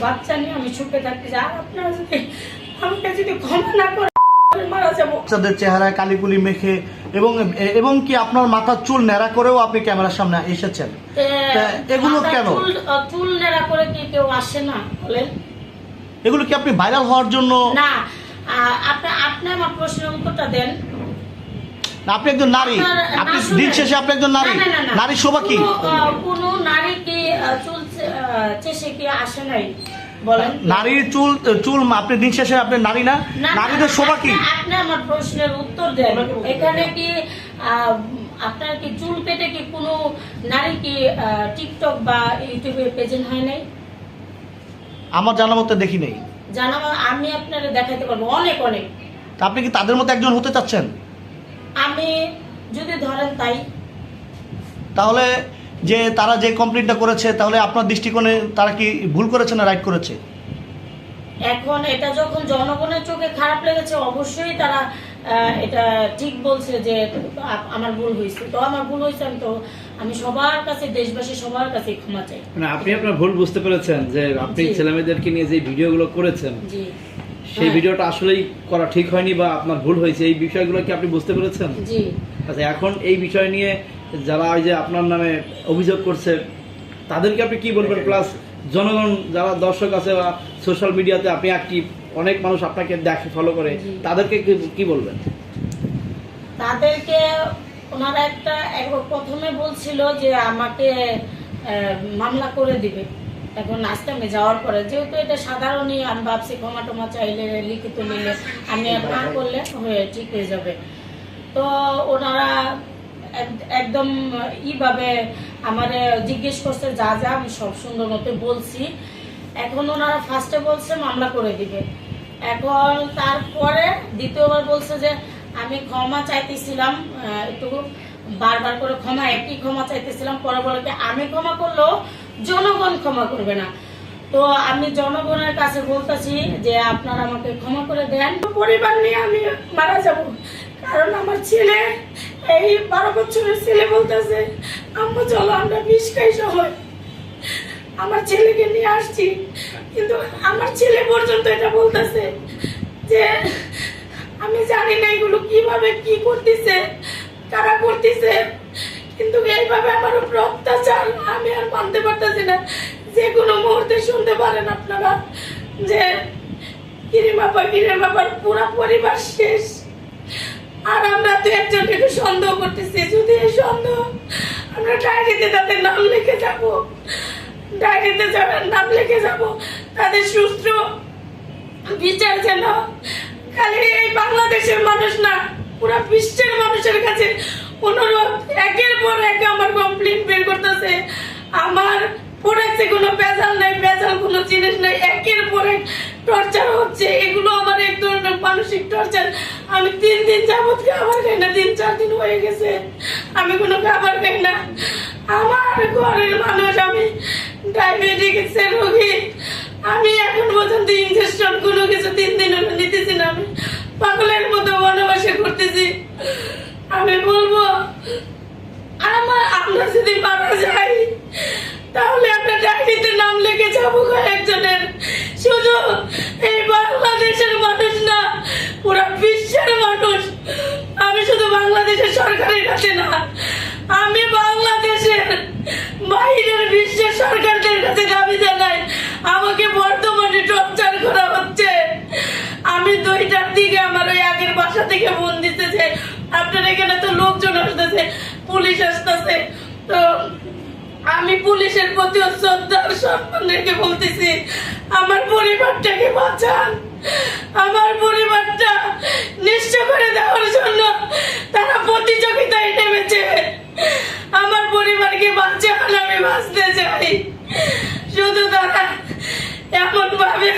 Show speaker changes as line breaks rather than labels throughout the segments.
বাচ্চা নিয়ে আমি সুখে থাকতে চাই। আর আপনারা যদি আমাকে যদি ক্ষমা না করে মারা যাব।
বাচ্চাদের চেহারায় কালিপুলি মেখে এবং এবং কি আপনার মাথার চুল ন্যাড়া করেও আপনি ক্যামেরার সামনে এসেছেন? এগুলো কেন?
চুল আহ, করে কি কেউ আসে না বলেন?
এগুলো কি আপনি ভাইরাল হওয়ার জন্য?
না আপনি আপনি আমার প্রশ্নের উত্তরটা দেন।
আপনি একজন নারী। আপনি দিন শেষে আপনি একজন নারী। নারী শোভা কি?
কোনো, নারী কি চুল চেষে কি আসে নাই? বলেন।
নারীর চুল চুল আপনি দিন শেষে আপনি নারী না? নারীদের শোভা কি?
আপনি- আমার প্রশ্নের উত্তর দেন। এখানে কি আপনার কি চুল কেটে কি কোনো নারী কি টিকটক বা ইউটিউবে প্রেজেন্ট হয় নাই?
আমার জানা মতে দেখি নেই।
জানাব আমি আপনারা দেখাতে পারব। অনেক অনেক।
আপনি কি তাদের মতো একজন হতে চাচ্ছেন?
আমি যদি ধরেন তাই।
তাহলে যে তারা যে কমপ্লেনটা করেছে তাহলে আপনার দৃষ্টিকোণে তারা কি ভুল করেছে না রাইট করেছে?
এখন এটা যখন জনগণের চোখে খারাপ লেগেছে অবশ্যই তারা আহ, এটা ঠিক বলছে যে আমার ভুল হয়েছে। তো আমার ভুল হয়েছে আমি তো আমি সবার কাছে দেশবাসী সবার কাছে ক্ষমা চাই।
মানে আপনি আপনার ভুল বুঝতে পেরেছেন যে আপনি। ছেলেমেয়েদেরকে নিয়ে যে ভিডিওগুলো করেছেন
জি।
সেই
হ্যাঁ।
ভিডিওটা আসলেই করা ঠিক হয়নি বা আপনার ভুল হয়েছে এই বিষয়গুলো কি আপনি বুঝতে পেরেছেন?
জি।
আচ্ছা এখন এই বিষয় নিয়ে যারা ওই যে আপনার নামে অভিযোগ করছে তাদেরকে আপনি কি বলবেন? প্লাস জনগণ যারা দর্শক আছে বা সোশ্যাল মিডিয়াতে আপনি অ্যাক্টিভ অনেক মানুষ আপনাকে দেখে ফলো করে তাদেরকে কি- কি বলবেন?
তাদেরকে ওনারা একটা প্রথমে বলছিল যে আমাকে আহ, মামলা করে দিবে। এখন আজকে আমি যাওয়ার পরে যেহেতু এটা সাধারণই আমি ভাবছি ক্ষমা টমা চাইলে লিখিত নিলে আমি না করলে হয়ে ঠিক হয়ে যাবে। তো ওনারা একদম ইভাবে আমারে জিজ্ঞেস করছে, যা যা, আমি সব সুন্দর মতো বলছি। এখন ওনারা ফার্স্টে বলছে, মামলা করে দিবে। এখন তারপরে দ্বিতীয়বার বলছে যে, আমি ক্ষমা চাইতেছিলাম একটু বারবার করে ক্ষমা, একই ক্ষমা চাইতেছিলাম, পরে বলে আমি ক্ষমা করলেও জনগণ ক্ষমা করবে না। তো আমি জনগণের কাছে বলতেছি যে, আপনারা আমাকে ক্ষমা করে দেন। পরিবার নিয়ে আমি মারা যাব, কারণ আমার ছেলে এই বারো বছরের ছেলে বলতেছে, আম্মু, চলো, আমরা বিষ খাই সবাই। আমার ছেলেকে নিয়ে আসছি। কিন্তু আমার ছেলে পর্যন্ত এটা বলতেছে যে, আমি জানি না এগুলো কীভাবে কি করতেছে, কারা করতেছে, কিন্তু এইভাবে আমার উপর অত্যাচার, আমি আর মানতে পারতেছি না। যে কোনো মুহূর্তে শুনতে পারেন আপনারা যে, কিরে বাবা, কিরে বাবার পুরা পরিবার শেষ। আর আমরা তো একজনকে সন্দেহ করতেছি, যদি এই সন্দেহ আমরা ডায়েরিতে তাদের নাম লিখে যাব, ডায়েরিতে যারা নাম লিখে যাব, তাদের সুস্থ বিচার যেন খালি এই বাংলাদেশের মানুষ না, পুরো বিশ্বের মানুষের কাছে অনুরোধ, একের পর এক আমার কমপ্লেন বের করতেছে। আমার প্রোডাক্টে কোনো ভেজাল নাই, ভেজাল কোনো জিনিস নাই, একের পর এক টর্চার হচ্ছে। এগুলো আমার এক ধরনের মানসিক টর্চার আমি তিন দিন যাবত খাবার খাই না, তিন, চার দিন হয়ে গেছে। আমি কোনো খাবার খাই না। আমার ঘরের মানুষ, আমি ডায়াবেটিক্সের রোগী। আমি এখন পর্যন্ত ইনজেকশন কোনো কিছু তিন দিন হলো নিতেছি না। আমি পাগলের মতো বনবাসে করতেছি আমি বলব, আমার আমরা যদি মারা যাই তাহলে আমরা ডায়েরিতে নাম লিখে যাব কয়েকজনের। শুধু এই বাংলাদেশের মানুষ না পুরো বিশ্বের মানুষ আমি শুধু বাংলাদেশের সরকারের কাছে না। আমি বাংলাদেশের বাইরের বিশ্বের সরকারদের কাছে দাবি জানাই, আমাকে বর্তমানে টর্চার করা হচ্ছে। আমি দুইটার দিকে আমার ওই আগের বাসা থেকে ফোন দিতেছে। আপনার এখানে তো লোকজন আসতেছে, পুলিশ আসতেছে। তো আমি পুলিশের প্রতি শ্রদ্ধা সম্মান রেখে বলতেছি, আমার পরিবারটাকে বাঁচান। আমার পরিবারটা নিঃস্ব করে দেওয়ার জন্য তারা প্রতিযোগিতায় নেমেছে। আমার পরিবারকে বাঁচান আমি বাঁচতে চাই। শুধু তারা এমন ভাবে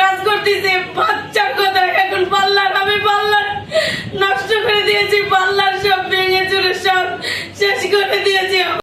কাজ করতেছে, বাচ্চার কথা এখন পাল্লার, আমি পাল্লার নষ্ট করে দিয়েছি, পাল্লার সব ভেঙে চুরে সব শেষ করে দিয়েছি।